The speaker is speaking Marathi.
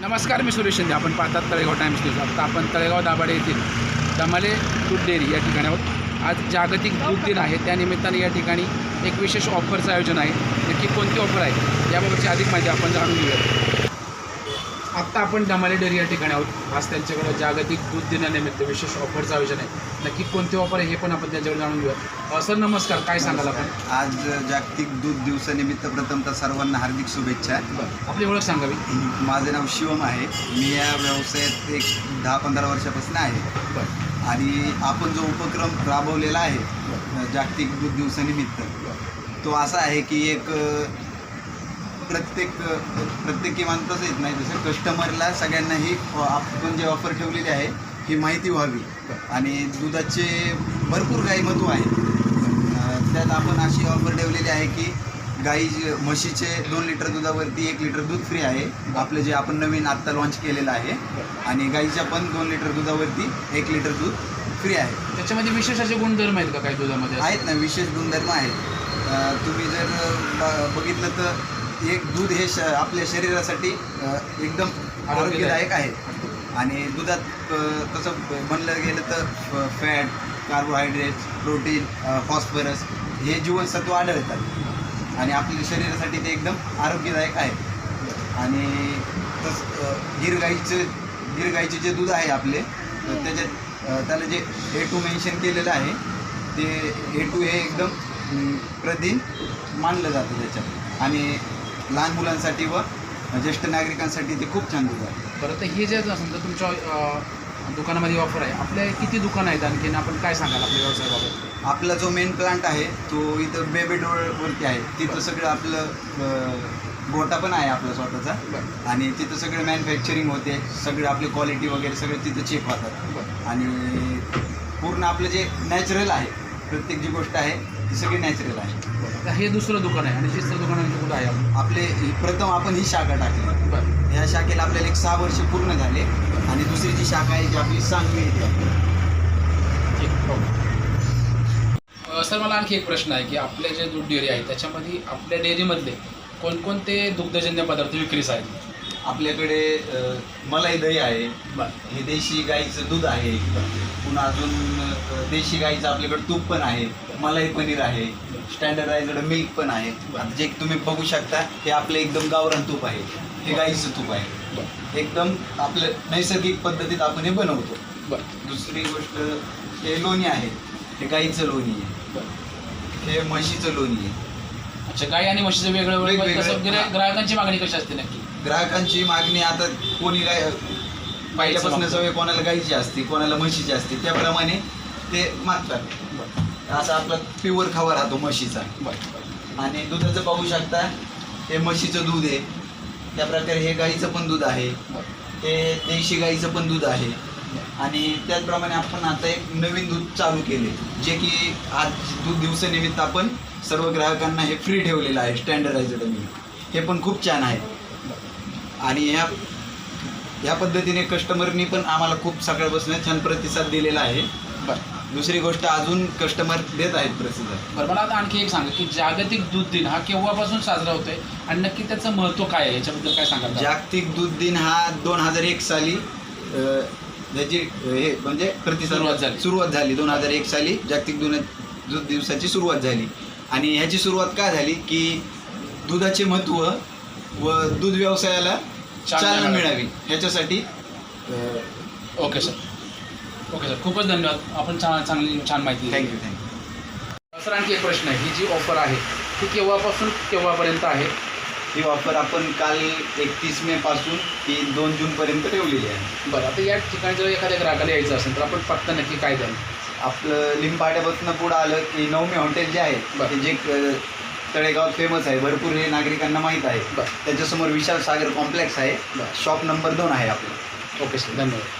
नमस्कार मी सुरेश शिंदे. आपण पाहतात तळेगाव टाइम्स न्यूज आता आपण तळेगाव दाभाडे येथील दमाले दूध डेअरी या ठिकाणी आहोत. आज जागतिक दूध दिन आहे. त्यानिमित्ताने या ठिकाणी एक विशेष ऑफरचं आयोजन आहे. नक्की कोणती ऑफर आहे? याबाबतची अधिक माहिती आपण जाणून घेऊया आत्ता आपण दमाले डेअरी या ठिकाणी आहोत. आज त्यांच्याकडे जागतिक दूध दिनानिमित्त विशेष ऑफरचं आयोजन आहे नक्की कोणती ऑफर आहे हे पण आपण त्यांच्याकडे जाणून घेऊया सर नमस्कार. काय सांगाल आपण? आज जागतिक दूध दिवसानिमित्त प्रथमतः सर्वांना हार्दिक शुभेच्छा. आपली ओळख सांगावी माझं नाव शिवम आहे. मी या व्यवसायात एक दहा पंधरा वर्षापासून आहे. आणि आपण जो उपक्रम राबवलेला आहे जागतिक दूध दिवसानिमित्त तो असा आहे की एक प्रत्येक प्रत्येकी मानताच येत नाही. जसं कस्टमरला सगळ्यांना ही आपण जे ऑफर ठेवलेली आहे ही माहिती व्हावी. आणि दुधाचे भरपूर काही महत्त्व आहे त्यात आपण अशी ऑफर ठेवलेली आहे की गाई म्हशीचे दोन लिटर दुधावरती एक लिटर दूध फ्री आहे. आपलं जे आपण नवीन आत्ता लॉन्च केलेलं आहे. आणि गाईच्या पण दोन लिटर दुधावरती एक लिटर दूध फ्री आहे. त्याच्यामध्ये विशेष असे गुणधर्म आहेत का काही दुधामध्ये? आहेत ना विशेष गुणधर्म आहेत. तुम्ही जर बघितलं तर एक दूध हे श आपल्या शरीरासाठी एकदम आरोग्यदायक आहे. आणि दुधात तसं म्हणलं गेलं तर फॅट कार्बोहायड्रेट्स प्रोटीन फॉस्फरस हे जीवनसत्व आढळतात. आणि आपल्या शरीरासाठी ते एकदम आरोग्यदायक आहे. आणि तस अ, गिर गाईचं गिर गाईचे जे दूध आहे आपले तर त्याच्यात त्याला जे ए टू मेन्शन केलेलं आहे ते ए टू हे एकदम अम, प्रथिन मानलं जातं त्याच्यात. आणि लहान मुलांसाठी व ज्येष्ठ नागरिकांसाठी ते खूप छान दूध आहे. बरं तर हे जे समजा तुमच्या अ, दुकानामध्ये ऑफर आहे आपल्या किती दुकान आहेत आणखीन? आपण काय सांगाल आपल्या व्यवसायाबाबत? आपला जो मेन प्लांट आहे तो इथं बेबेडोळवरती आहे. तिथं सगळं आपलं अ, गोटा पण आहे आपला स्वतःचा. बरं. आणि तिथं सगळं मॅन्युफॅक्चरिंग होते सगळं आपली क्वालिटी वगैरे सगळं तिथं चेक होतात. बरं. आणि पूर्ण आपलं जे नॅचरल आहे प्रत्येक जी गोष्ट आहे ती सगळी नॅचरल आहे. हे दुसरं दुकान आहे आणि तिसरं दुकान म्हणजे कुठं आहे? आपले प्रथम आपण ही शाखा टाकली. बरं. या शाखेला आपल्याला एक सहा वर्ष पूर्ण झाले आणि दुसरी जी शाखा आहे जी आपली सांगली ठीक हो. अ, सर मला आणखी एक प्रश्न आहे की आपले जे दूध डेअरी आहे त्याच्यामध्ये आपल्या डेअरीमधले कोणकोणते दुग्धजन्य पदार्थ विक्रीस आहेत? आपल्याकडे मलाई दही आहे. हे देशी गाईचं दूध आहे. पुन्हा अजून देशी गाईचं आपल्याकडे तूप पण आहे. मलाई पनीर आहे. स्टँडर्डायझड मिल्क पण आहे. जे तुम्ही बघू शकता हे आपलं एकदम गावरान तूप आहे. हे गाईचं तूप आहे. एकदम आपलं नैसर्गिक पद्धतीत आपण हे बनवतो. दुसरी गोष्ट हे लोणी आहे. हे गाईचं लोणी आहे. हे म्हशीचं लोणी आहे. अच्छा गाय आणि म्हशीचं वेगळं ग्राहकांची मागणी कशी असते नक्की? ग्राहकांची मागणी आता कोणी गाय पहिल्यापासून. सवय कोणाला गाईची असते कोणाला म्हशीची असते त्याप्रमाणे ते मागतात. असा आपला प्युअर खावा राहतो म्हशीचा. आणि दुधाचं पाहू शकता हे म्हशीचं दूध आहे. त्या प्रकारे हे गाईचं पण दूध आहे. हे देशी गाईचं पण दूध आहे. आणि त्याचप्रमाणे आपण आता एक नवीन दूध चालू केले जे की आज दूध दिवसानिमित्त आपण सर्व ग्राहकांना हे फ्री ठेवलेलं आहे स्टँडर्डायझड हे पण खूप छान आहे. आणि ह्या ह्या पद्धतीने कस्टमरनी पण आम्हाला खूप सकाळपासून छान प्रतिसाद दिलेला आहे. बरं. दुसरी गोष्ट अजून कस्टमर देत आहेत प्रतिसाद. बरं मला आता आणखी एक सांगा की जागतिक दूध दिन हा केव्हापासून साजरा होतोय आणि नक्की त्याचं महत्त्व काय आहे? याच्याबद्दल काय सांगाल का? जागतिक दूध दिन हा दोन हजार एक साली त्याची हे म्हणजे प्रतिसाद झाली. सुरुवात झाली. दोन हजार एक साली जागतिक दूध दूध दिवसाची सुरुवात झाली. आणि ह्याची सुरुवात का झाली? की दुधाचे महत्त्व व दूध व्यवसायाला चालना मिळावी. अ, ओके सर. Okay sir. खूपच धन्यवाद. आपण छान चांगली छान माहिती. Thank you thank you. सर आणखी एक प्रश्न आहे. ही जी ऑफर आहे ती केव्हापासून केव्हापर्यंत आहे? ही ऑफर आपण काल एकतीस मे पासून ती दोन जून पर्यंत ठेवलेली आहे. बरं. आता या ठिकाणी जर एखाद्या ग्राहकाला यायचं असेल तर आपण पत्ता नक्की काय द्याल आपलं लिंबाड्यापासून पुढं आलं की नवमी हॉटेल जे आहे. ते जे अ, तळेगावात फेमस आहे भरपूर हे नागरिकांना माहीत आहे. त्याच्यासमोर विशाल सागर कॉम्प्लेक्स आहे. शॉप नंबर दोन आहे आपलं. ओके सर धन्यवाद.